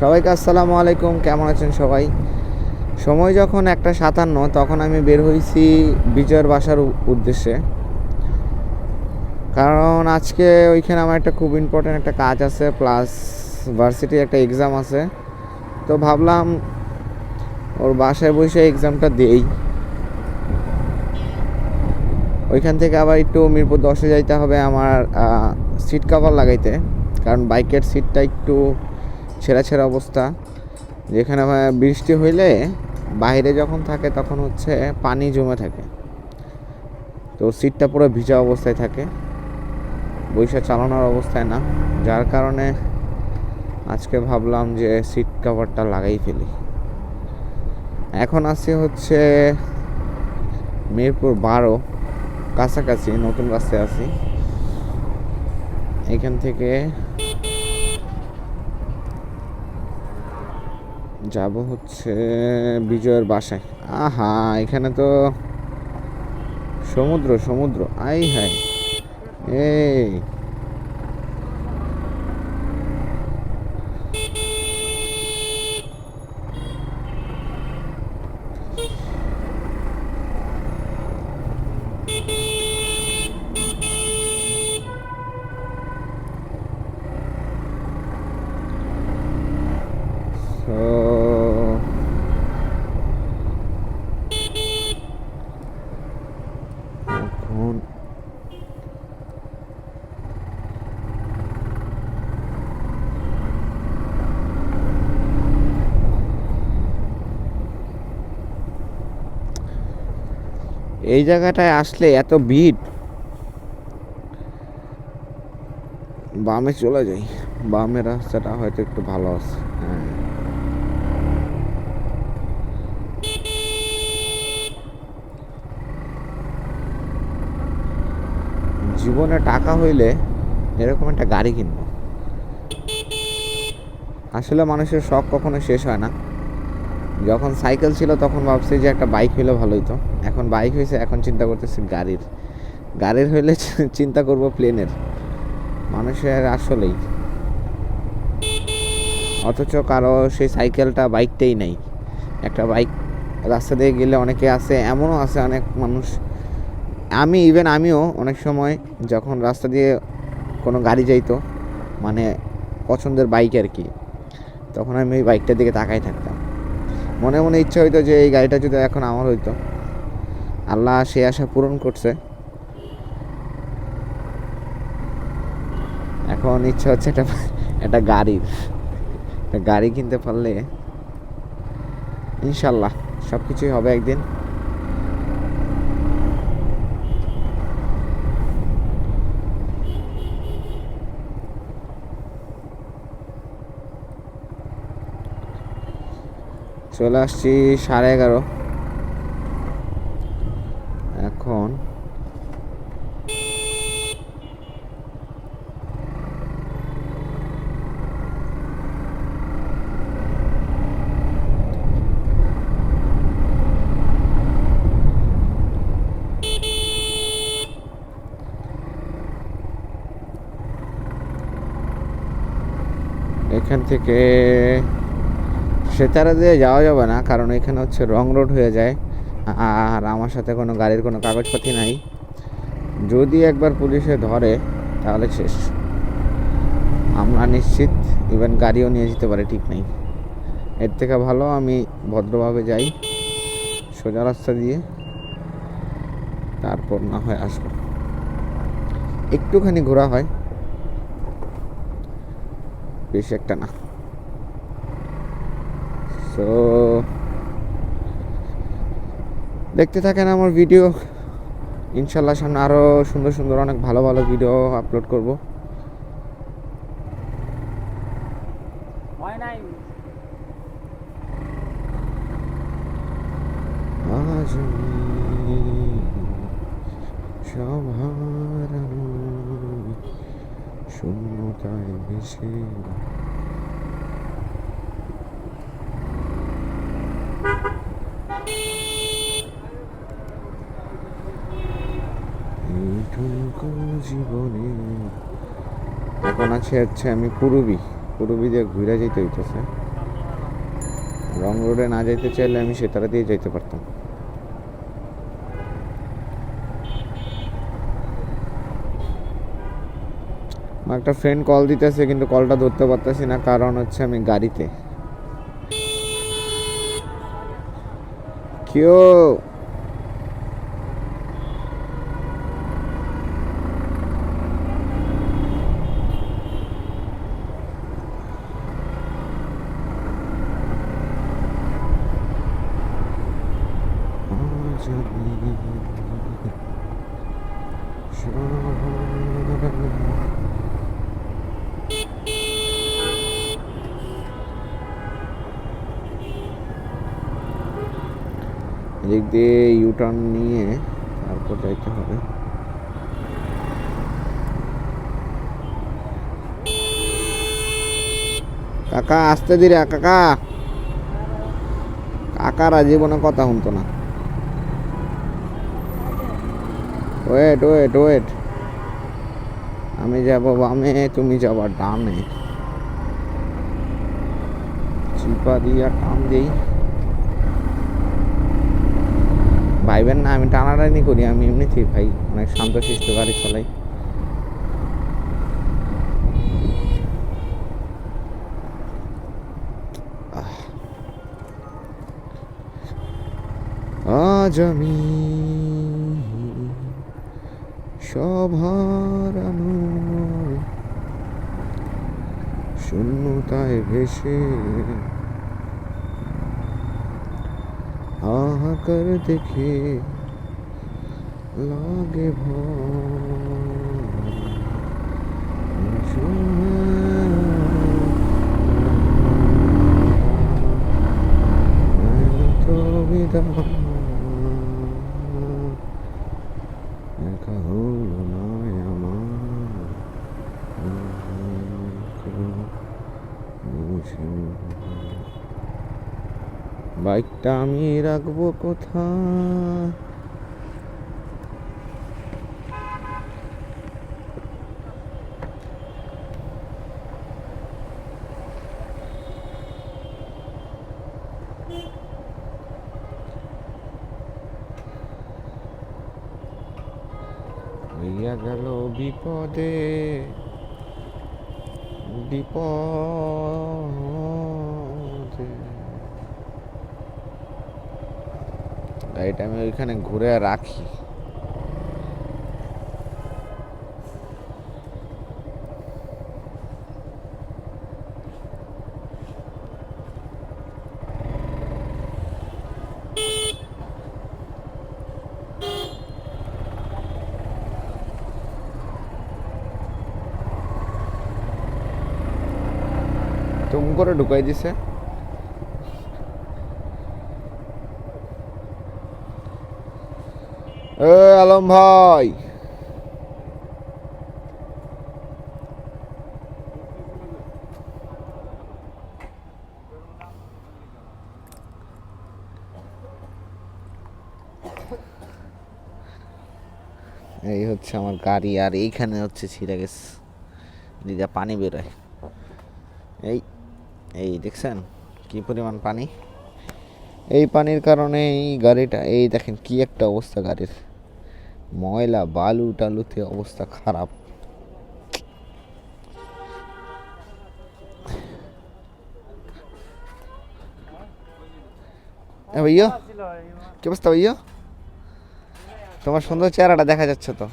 সবাইকে আসসালামু আলাইকুম, কেমন আছেন সবাই? সময় যখন একটা সাতান্ন, তখন আমি বের হয়েছি বিজয়ের বাসার উদ্দেশ্যে। কারণ আজকে ওইখানে আমার একটা খুব ইম্পর্টেন্ট একটা কাজ আছে প্লাস ভার্সিটির একটা এক্সাম আছে। তো ভাবলাম ওর বাসায় বসে এক্সামটা দেই। ওইখান থেকে আবার একটু মিরপুর দশে যাইতে হবে আমার সিট কভার লাগাইতে। কারণ বাইকের সিটটা একটু ছেঁড়া ছেঁড়া অবস্থা। যেখানে বৃষ্টি হইলে বাইরে যখন থাকে তখন হচ্ছে পানি জমে থাকে। তো সিটটা পুরো ভিজা অবস্থায় থাকে। বৈশা চালানোর অবস্থায় না। যার কারণে আজকে ভাবলাম যে সিট কভারটা লাগাই ফেলি। এখন আছি হচ্ছে মিরপুর বারো। কাছাকাছি, নতুন রাস্তায় আছি। এখান থেকে যাব হচ্ছে বিজয়ের বাসায়। আহা এখানে তো সমুদ্র সমুদ্র। আই হাই এই তো এখন এই জায়গাটায় আসলে এত ভিড়। বামে চলে যাই। বামের রাস্তাটা হয়তো একটু ভালো আছে। হ্যাঁ। জীবনে টাকা হইলে এরকম একটা গাড়ি কিনবো। আসলে মানুষের শখ কখনো শেষ হয় না। যখন সাইকেল ছিল তখন ভাবছি যে একটা বাইক হইলে ভালো হতো এখন বাইক হয়েছে এখন চিন্তা করতেছি গাড়ির। গাড়ির হইলে চিন্তা করব প্লেনের মানুষের আসলেই। অথচ কারও সেই সাইকেলটা বাইকটাই নাই। একটা বাইক রাস্তা দিয়ে গেলে অনেকে আছে, এমনও আছে অনেক মানুষ। আমি ইভেন আমিও অনেক সময় যখন রাস্তা দিয়ে কোনো গাড়ি যাইতো মানে পছন্দের বাইক আর কি, তখন আমি ওই বাইকটার দিকে তাকাই থাকতাম। মনে মনে ইচ্ছা হইতো যে এই গাড়িটা যদি এখন আমার হইতো। আল্লাহ সে আশা পূরণ করছে। এখন ইচ্ছা হচ্ছে একটা একটা গাড়ির গাড়ি কিনতে পারলে ইনশাল্লাহ সব কিছুই হবে একদিন। চলে আসছি সাড়ে এগারো। এখন এখান থেকে সেতারা দিয়ে যাওয়া যাবে না, কারণ এখানে হচ্ছে রং রোড হয়ে যায়। আর আমার সাথে কোনো গাড়ির কোনো কাগজপাতি নাই। যদি একবার পুলিশে ধরে, তাহলে শেষ। আমরা নিশ্চিত ইভেন গাড়িও নিয়ে যেতে পারে, ঠিক নেই। এর থেকে ভালো আমি ভদ্রভাবে যাই, সোজা রাস্তা দিয়ে, তারপর না হয় আসব। একটুখানি ঘোরা হয়, বেশি একটা না। সো দেখতে থাকেন আমার ভিডিও ইনশাল্লাহ সামনে আরও সুন্দর সুন্দর অনেক ভালো ভালো ভিডিও আপলোড করব। সবার শূন্যতায় ভেসে এইটুকু জীবনে। এখন আছে হচ্ছে আমি পুরবি পুরবি দিয়ে ঘুরে যেতে হইতেছে। রং রোডে না যাইতে চাইলে আমি সেতারা দিয়ে যাইতে পারতাম। একটা ফ্রেন্ড কল দিতেছে, কিন্তু কলটা ধরতে পারতেছি না, কারণ হচ্ছে আমি গাড়িতে। কেউ এদিক দিয়ে ইউটার্ন নিয়ে তারপর যাইতে হবে। কাকা, আসতে দিরে কাকা। কাকারা জীবনে কথা শুনতো না। ওয়েট ওয়েট ওয়েট আমি যাব বামে, তুমি যাবা ডানে। চিপা দিয়া টান দিই। ভাইবেন না, আমি টানাটানি করি, আমি এমনিতেই ভাই অনেক শান্তশিষ্ট গাড়ি চালাই। আজ আমি সব হারানো শূন্যতায় ভেসে হাহাকার দেখে লাগে একা হলো না আমার বাইকটা আমি রাখব কোথায়? গেল বিপদে। বিপদে। গাড়িটা আমি ওইখানে ঘুরে রাখি। করে ঢুকাই দিছে। আলম ভাই। এই হচ্ছে আমার গাড়ি, আর এইখানে হচ্ছে ছিঁড়ে গেছে। দিদা পানি বেরোয়। এই এই দেখছেন কি পরিমাণ পানি? এই পানির কারণে এই গাড়িটা, এই দেখেন কি একটা অবস্থা গাড়ির। ময়লা, বালু টালুতে অবস্থা খারাপ। হ্যাঁ ভাইয়া, কি অবস্থা ভাইয়া? তোমার সুন্দর চেহারাটা দেখা যাচ্ছে তো।